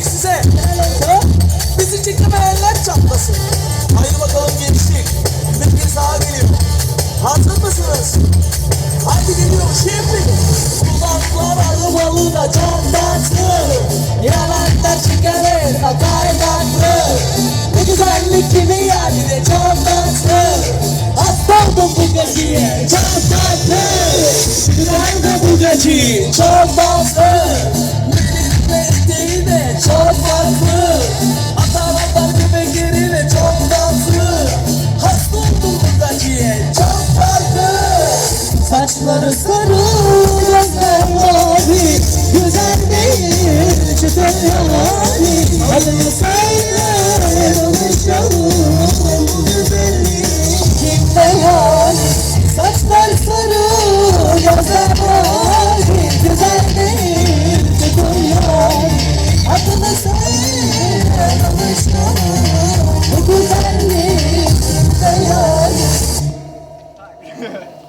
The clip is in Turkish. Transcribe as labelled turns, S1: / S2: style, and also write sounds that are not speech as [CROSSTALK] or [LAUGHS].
S1: gençlik size. Bizi çekemeyenler çatlasın. Haydi bakalım gençlik. Bir kez daha geliyor. Hazır mısınız? Haydi geliyor şimdi. Kulaklar arabalı da can danslı. Yanaklar çıkarır da kaynaklı. Bu güzellik kimi yani de can danslı. Hasta oldum bu gacıya can danslı. Nerede bu gacı çok Saçları sarı gözler mavi. Güzel değil çıtır yani. Adını söyle alışalım Bu güzelliği kimde yani Saçlar sarı gözler mavi. Güzel değil çıtır yani. Adını söyle alışalım Bu güzelliği kimde yani. Yeah. [LAUGHS]